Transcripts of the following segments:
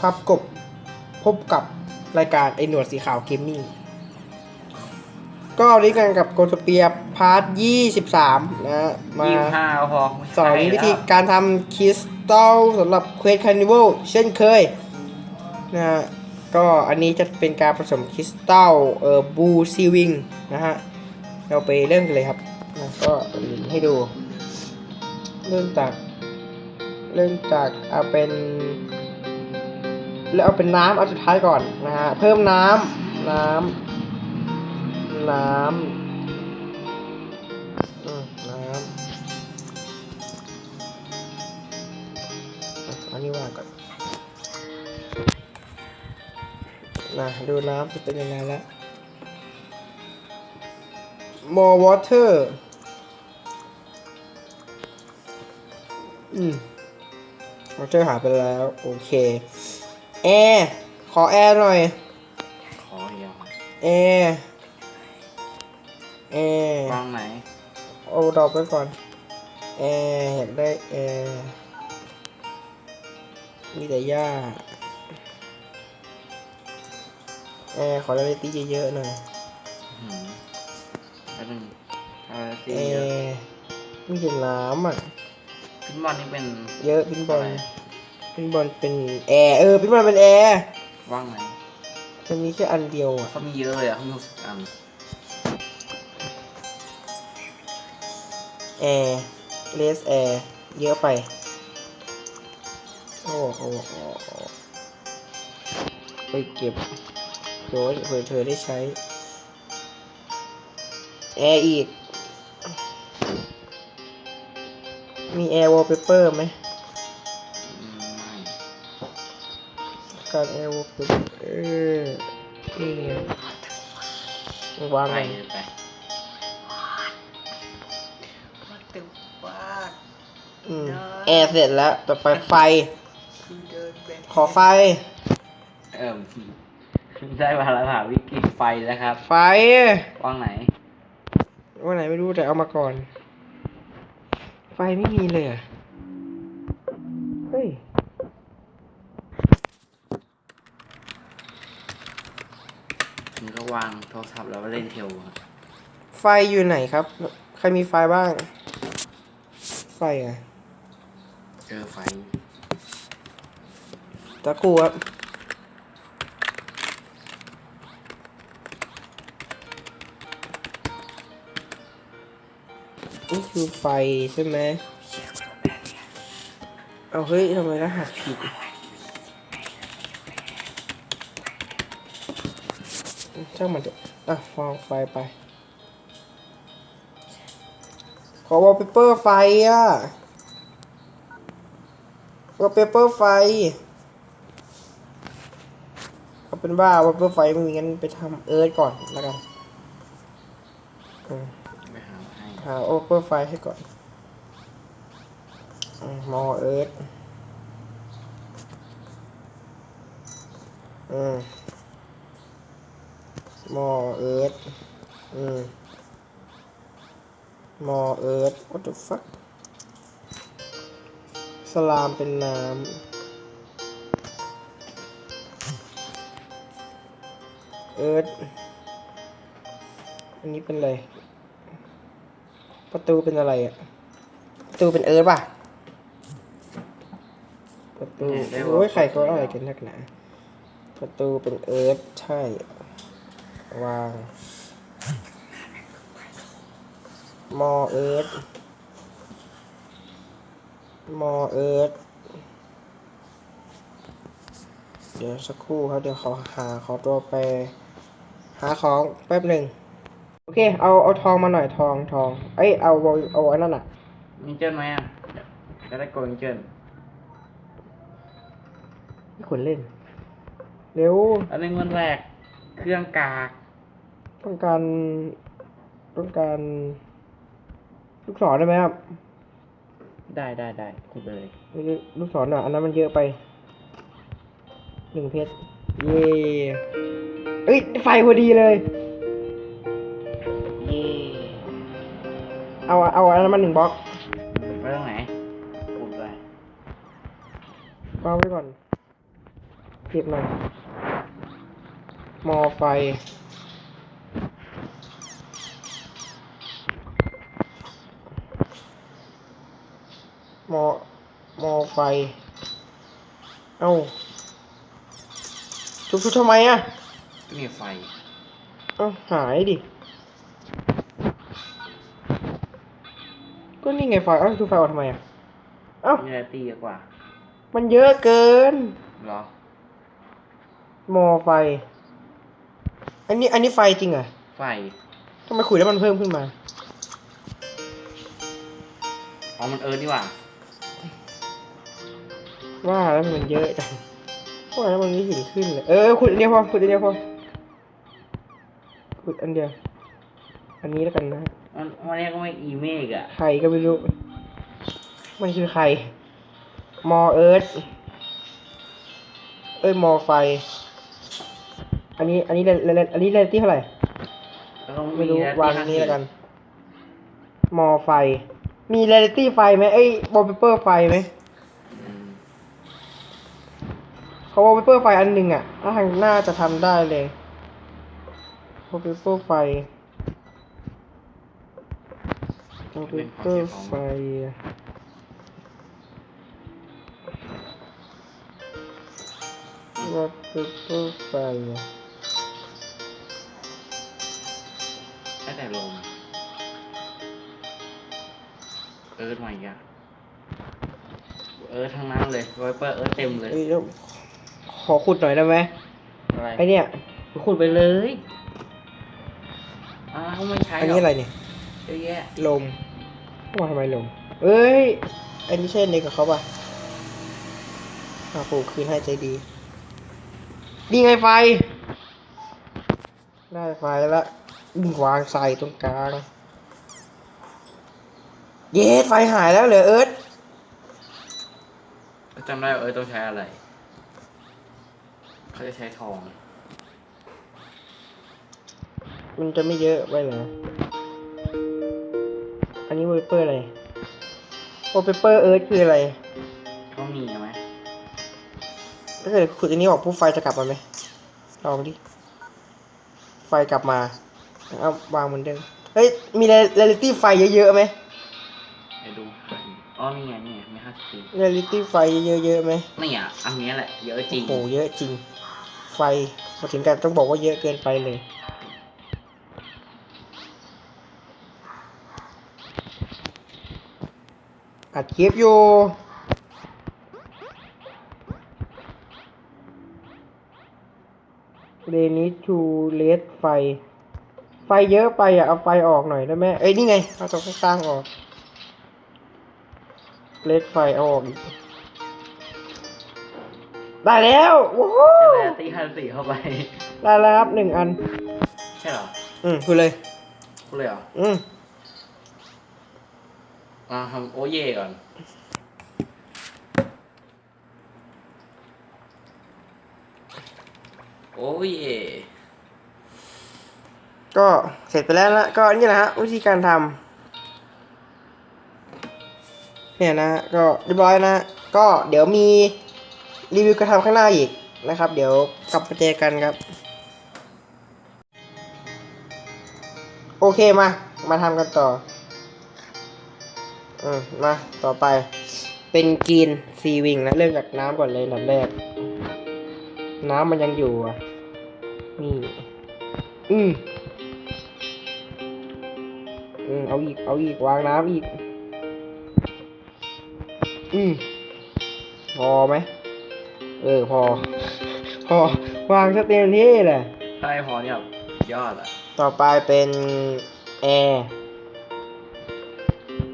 ภาพกบพบกับรายการไอหนวดสีขาวเกมมิ่งก็ลิงก์กันกับโกสเปียพาร์ท23นะฮะมายี่สิบห้าก็พอไม่สอนใช่วิธีแล้วการทำคริสตัลสำหรับเควสคานิวัลเช่นเคยนะฮะก็อันนี้จะเป็นการผสมคริสตัลเอ่อบูซีวิงนะฮะ เราไปเริ่มกันเลยครับนะก็ให้ดู เริ่มจาก เริ่มจากเอาเป็น แล้วเอาเป็นน้ำเอาสุดท้ายก่อนนะฮะเพิ่มน้ำน้ำน้ำน้ำอันนี้วางก่อนนะดูน้ำจะเป็นยังไงแล้ว more water อืม water หายไปแล้ว โอเค แอร์ขอแอร์หน่อยขอเดียวแอร์แอร์วางไหนเอาดอกไปก่อนแอร์อยากได้แอร์มีแต่หญ้าแอร์ขอได้ตีเยอะๆหน่อยอืมแล้วนึงอะไรแอที่เยอะร์มีแต่น้ำอะพินบอลนี่เป็นเยอะพินบอลอะไร พินบอลเป็นแอร์เออพินบอลเป็นแอร์ว่างไหนจะมีแค่อันเดียวอะ เขามีเยอะเลยอะเขามีหกสิบอันแอร์เลสแอร์เยอะไป โอ้โอ้โอ้โอ้ไปเก็บเผื่อว่าเผื่อเธอได้ใช้ แอร์อีก มีแอร์วอลเปเปอร์ไหม การแอร์วอลเปเปอร์นี่ไงวางไปไงไปอืมแอร์เสร็จแล้วต่อไปไฟ ขอไฟ เอิ่มได้เวลาหาวิกฤตไฟแล้วครับไฟว่างไหนว่าไหนไม่รู้แต่เอามาก่อน ไฟไม่มีเลยเหรอะเฮ้ย มึงก็วางโทรศัพท์แล้วก็เล่นเทลอะไฟอยู่ไหนครับ ใครมีไฟบ้าง ไฟอะเจอไฟตะกูครับนี่คือไฟใช่ไหมเอาเฮ้ยทำไมรหัสผิด ช่างมันเถอะอะวางไฟไป ขอวอลเปเปอร์ไฟอะวอลเปเปอร์ไฟเอาเป็นว่าวอลเปเปอร์ไฟไม่มีงั้นไปทำเอิร์ธก่อนแล้วกันไปหามาให้หาวอเปอร์ไฟให้ก่อนมมอเอิร์ธอืม มอเอิร์ธอืมมอเอิร์ธ what the fuck สลามเป็นน้ำ เอิร์ธ อันนี้เป็นอะไร ประตูเป็นอะไรอะประตูเป็นเอิร์ธป่ะ ประตู โอ้ยใครเขาอะไรกันนักหนา ประตูเป็นเอิร์ธ ใช่ วางมอเอิร์ธมอเอิร์ธเดี๋ยวสักครู่ครับเดี๋ยวเขาหาขอตัวไป หาของแป๊บหนึ่งโอเค เอาเอาทองมาหน่อยทองทอง เอ้ยเอาเอาเอาอันนั้นอะมีเจิ้นไหมอะจะได้โกงเจิ้นไม่ควรเล่น เร็วอันนึงมันแรก เครื่องกากต้องการต้องการลูกศรได้ไหมครับได้ได้ได้คุยไปเลยนี่ลูกศรอะอันนั้นมันเยอะไปหนึ่งเพชรเย่เอ้ยไฟพอดีเลย เย่เอาเอาอันนั้นมาหนึ่งบล็อกไปตรงไหนอุดไปวางไว้ก่อนเก็บหน่อย มอไฟมอมอไฟ เอ้าทุบๆทำไมอะก็เนี่ยไฟ เอ้าหายดิ ก็นี่ไงไฟ เอ้าทุบไฟออกทำไมอะเอ้านี่แหละตีเยอะกว่า มันเยอะเกิน เหรอมอไฟ อันนี้อันนี้ไฟจริงเหรอะไฟทำไมขุดแล้วมันเพิ่มขึ้นมา อ๋อมันเอิร์ธนี่หว่าว่าแล้วมันเยอะจังว่าแล้วมันไม่เห็นขึ้นเลยเออขุดอันเดียวพอขุดอันเดียวพอขุดอันเดียว อันนี้แล้วกันนะมันวันนี้ก็ไม่อีเมกอะใครก็ไม่รู้ มันคือใคร มอเอิร์ธเอ้ยมอไฟ อันนี้ อันนี้เลนเลนอันนี้เลนที่เท่าไหร่แล้วก็ไม่รู้แล้วางที่อันนี้แล้วกัน มอไฟ มีเรลิตี้ไฟไหมเอ้ยบอลเปเปอร์ไฟไหมอืมเขาวอลเปเปอร์ไฟอันหนึ่งอะถ้าทางหน้าจะทำได้เลยวอลเปเปอร์ไฟวอลเปเปอร์ไฟวอลเปเปอร์ไฟ แต่ลมเอิร์ธมาอีกอะเอิร์ธทั้งนั้นเลยไวเปอร์เอิร์ธเต็มเลย เอ้ยแล้วขอขุดหน่อยได้ไหมอะไรไอเนี่ย ขุดไปเลยอ้าวไม่ใช่อันนี้อะไรเนี่ย เยอะแยะลมว่าทำไมลม เอ้ย อันนี้ใช่เด็กกับเขาป่ะอาปลูกคืนให้ใจดีนี่ไงไฟ ได้ไฟแล้ว วางใส่ตรงกลาง เย้ไฟหายแล้วเหรอเอิร์ธจำได้ว่าเอิร์ธต้องใช้อะไร เขาจะใช้ทอง มันจะไม่เยอะไปเหรอ อันนี้วอลเปเปอร์อะไรวอลเปเปอร์เอิร์ธคืออะไรเขามีไหมถ้าเกิดขุดอันนี้ออกปุ๊บไฟจะกลับมาไหมลองดิ ไฟกลับมา เอาวางเหมือนเดิมเฮ้ย มีเรลิตี้ไฟเยอะๆไหมไปดูหาอีกอ๋อนี่ไงนี่ไงไม่ห้าสิบสี่เรลิตี้ไฟเยอะๆไหมนี่อะอันนี้แหละเยอะจริงโอ้โหเยอะจริง ไฟมาถึงกันต้องบอกว่าเยอะเกินไปเลยอัดคลิปอยู่เรนิทูเลสไฟ ไฟเยอะไปอะเอาไฟออกหน่อยได้ไหมเอ้ยนี่ไงเอาตรงข้างๆออกเลสไฟเอาออกอีกได้แล้วโอ้โหจะเลยตีห้าสิบสี่เข้าไป ได้แล้วครับหนึ่งอัน ใช่เหรอ อืมคุณเลยพูดเลยเหรอ อืมมาทำโอเย่ก่อน โอเย่ ก็เสร็จไปแล้วละก็นี่แหละฮะวิธีการทำเนี่ยนะฮะก็เรียบร้อยนะ ก็เดี๋ยวมีรีวิวการทำข้างหน้าอีกนะครับ เดี๋ยวกลับมาเจอกันครับ โอเคมา มาทำกันต่ออืมมาต่อไปเป็นกรีนซีวิงนะเริ่มจากน้ำก่อนเลยลำแรก น้ำมันยังอยู่อะนี่อืม อืมเอาอีก เอาอีก วางน้ำอีก อืมพอไหม เออ พอ พอ วางสเต็มที่แหละถ้าไม่พอเนี่ยยอดอะ ต่อไปเป็นแอร์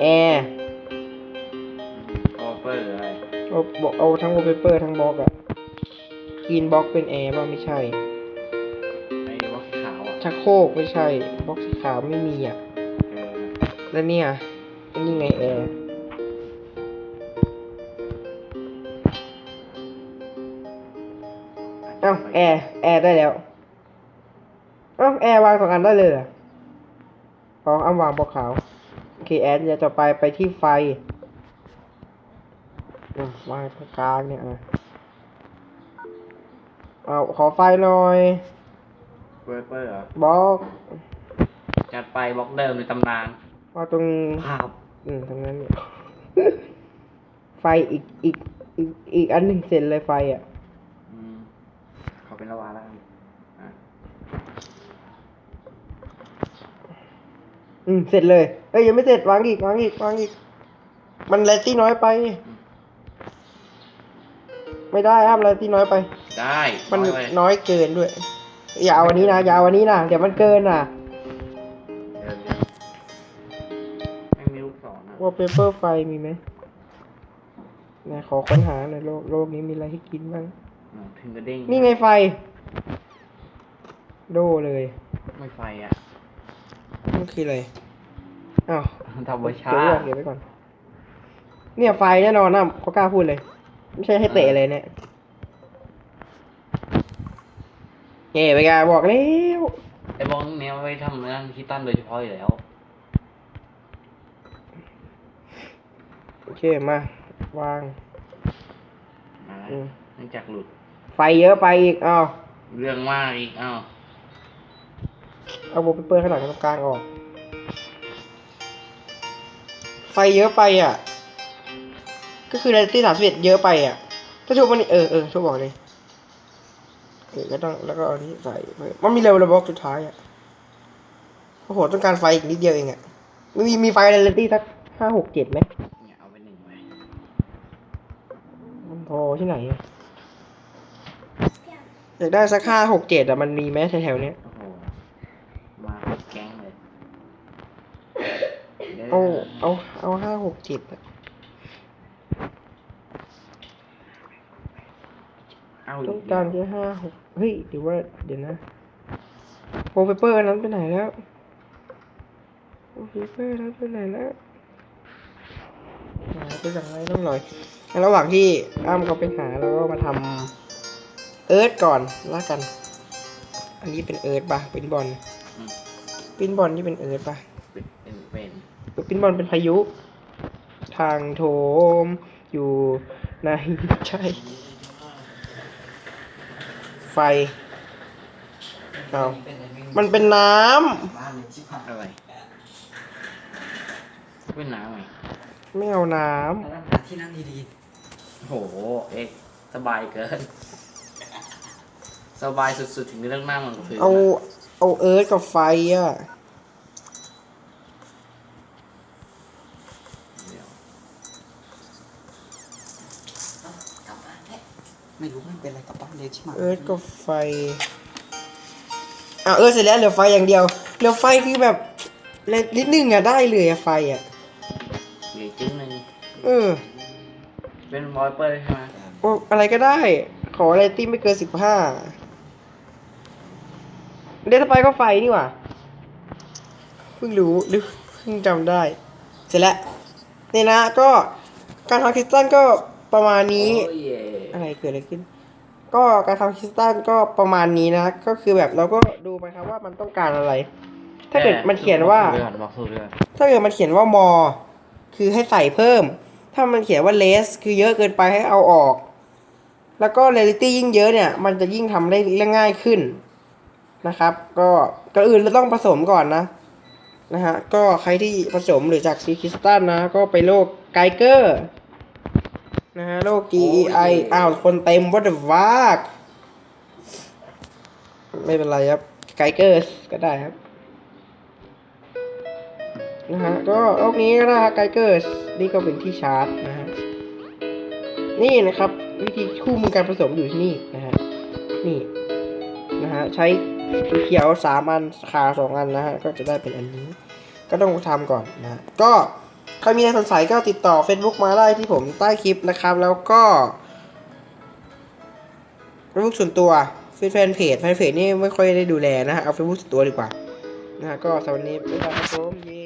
แอร์โอเปอร์อะไรเอาบอกเอาทั้งวอลเปเปอร์ทั้งบล็อกอะกรีนบล็อกเป็นแอร์บ้างไม่ใช่ ไอ้ว่าขาวอะชักโครกไม่ใช่บล็อกสีขาวไม่มีอะเออ แล้วเนี่ยอันนี้ไงแอร์เอ้าแอร์แอร์ได้แล้วเอ้าแอร์วางสองอันได้เลยเหรออ๋อเอาวางบล็อกขาวโอเคแอร์เดี๋ยวต่อไปไปที่ไฟอืมวางตรงกลางเนี่ยอะเอาขอไฟหน่อยไวเปอร์เหรอบล็อกจัดไปบล็อกเดิมในตำนาน เอาตรงภาพอืมตรงนั้นเนี่ย ไฟอีกอีกอีกอีกอันหนึ่งเสร็จเลยไฟอะ อืมขอเป็นละวาแล้วกันอะอืมเสร็จเลยเอ้ยยังไม่เสร็จวางอีกวางอีกวางอีก มันแรตตี้น้อยไป ไม่ได้ห้ามแรตตี้น้อยไป ได้มันร้อยไปน้อยเกินด้วยอย่าเอาวันนี้นะอย่าเอาวันนี้นะเดี๋ยวมันเกินน่ะ เปเปอร์ไฟมีไหมนะขอค้นหาหน่อยโลกโลกนี้มีอะไรให้กินบ้างอะถึงกระเด้งนี่ไงไฟ โดเลย ไม่ไฟอะมันคืออะไรอ้าวทำไว้ช้าเก็บไว้ก่อนเก็บไว้ก่อน เนี่ยไฟแน่นอนนะเขากล้าพูดเลย ไม่ใช่ให้เตะเลยเนี่ยเย่ไปกาบอกแล้ว ไอ้บล็อกเนี้ยไว้ทำเรื่องคิดตั้นโดยเฉพาะอยู่แล้ว โอ เค มาวาง มาอืม เนื่องจากหลุด ไฟเยอะไปอีกเอาเรื่องมากอีกอ้าวเอาโบเปเปอร์ขนาดตรงกลางออก ไฟเยอะไปอะ ก็คือในที่สามสิบเอ็ดเยอะไปอะ ถ้าชูมันนี่เออเออชูบอกเลยเออก็ต้องแล้วก็เอานี้ใส่เพิ่มมันมีเร็วระบอกสุดท้ายอะโอ้โหต้องการไฟอีกนิดเดียวเองอะมีมีไฟในเลนตี้สักห้าหกเจ็ดไหม เนี่ยเอาไปหนึ่งไว้ มันพอ ที่ไหนอะอยากได้สักห้าหกเจ็ดอะมันมีไหมแถวๆเนี้ย โอ้โหมาเป็นแก๊งเลยดี๋ยวเอาเอาเอาห้าหกเจ็ดอะเอาต้องการแค่ห้าหกเฮ้ยเดี๋ยวว่าเดี๋ยวนะโวลเปเปอร์อันนั้นไปไหนแล้วโวลเปเปอร์นั้นไปไหนแล้วหาไปสั่งอะไรต้องหน่อย ในระหว่างที่อ้ำเขาไปหาเราก็มาทำเอิร์ธก่อนละกัน อันนี้เป็นเอิร์ธปะเป็นบอลอืมปินบอลที่เป็นเอิร์ธปะเป็นเป็นเป็นปินบอลเป็นพายุ ทางโถมอยู่ในใจไฟเอามันเป็นน้อะไรเป็นน้ำไงำไม่เอาน้ที่นั่งดีโอ้ โห เอ๊ะสบายเกิน สบายสุดๆ ถึงเรื่องหน้ามันก็คือำเอา เอาเอิร์ธกับไฟอะ เดี๋ยวๆกลับบ้านแน่ไม่รู้มันเป็นอะไรกลับบ้านเลยใช่ไหมเอิร์ธกับไฟอะเอิร์ธเสร็จแล้วเหลือไฟอย่างเดียว เหลือไฟคือแบบเล็กนิดนึงอะได้เลยอะไฟอะ เหลือจิ้งหนึ่ง เออ เป็นวอยเปอร์ใช่ไหมโอ้อะไรก็ได้ ขออะไรที่ไม่เกินสิบห้าเดทไปก็ไฟนี่หว่าเพิ่งรู้หรือเพิ่งจำได้ เสร็จแล้วเนี่ยนะก็การทำคริสตัลก็ประมาณนี้โอ้ยเย่อะไรเกิดอะไรขึ้น ก็การทำคริสตัลก็ประมาณนี้นะ ก็คือแบบเราก็ดูไปครับว่ามันต้องการอะไร ถ้าเกิดมันเขียนว่าบอกสูตรด้วยถ้าเกิดมันเขียนว่ามอ คือให้ใส่เพิ่ม ถ้ามันเขียนว่าเลสคือเยอะเกินไปให้เอาออก แล้วก็เรลิตี้ยิ่งเยอะเนี่ย มันจะยิ่งทำได้เรื่องง่ายขึ้นนะครับ ก็ก่อนอื่นเราต้องผสมก่อนนะนะฮะ ก็ใครที่ผสมหรือจากซีคริสตัลนะ ก็ไปโลกไกเกอร์นะฮะโลก G E I อ้าว คนเต็ม what the fuck ไม่เป็นไรครับไกเกอร์ก็ได้ครับ นะฮะ ก็โลกนี้ก็นะฮะไกเกอร์นี่ก็เป็นที่ชาร์จนะฮะ นี่นะครับ วิธีคู่มือการผสมอยู่ที่นี่นะฮะ นี่นะฮะ ใช้สีเขียวสามอันขาสองอันนะฮะ ก็จะได้เป็นอันนี้ ก็ต้องทำก่อนนะฮะก็ใครมีอะไรสงสัยก็ติดต่อ Facebook มาได้ที่ผมใต้คลิปนะครับ แล้วก็เฟซบุ๊กส่วนตัวแฟนเพจแฟนเพจนี่ไม่ค่อยได้ดูแลนะฮะเอาเฟซบุ๊กส่วนตัวดีกว่านะฮะก็สำหรับวันนี้บ๊ายบายครับผมย้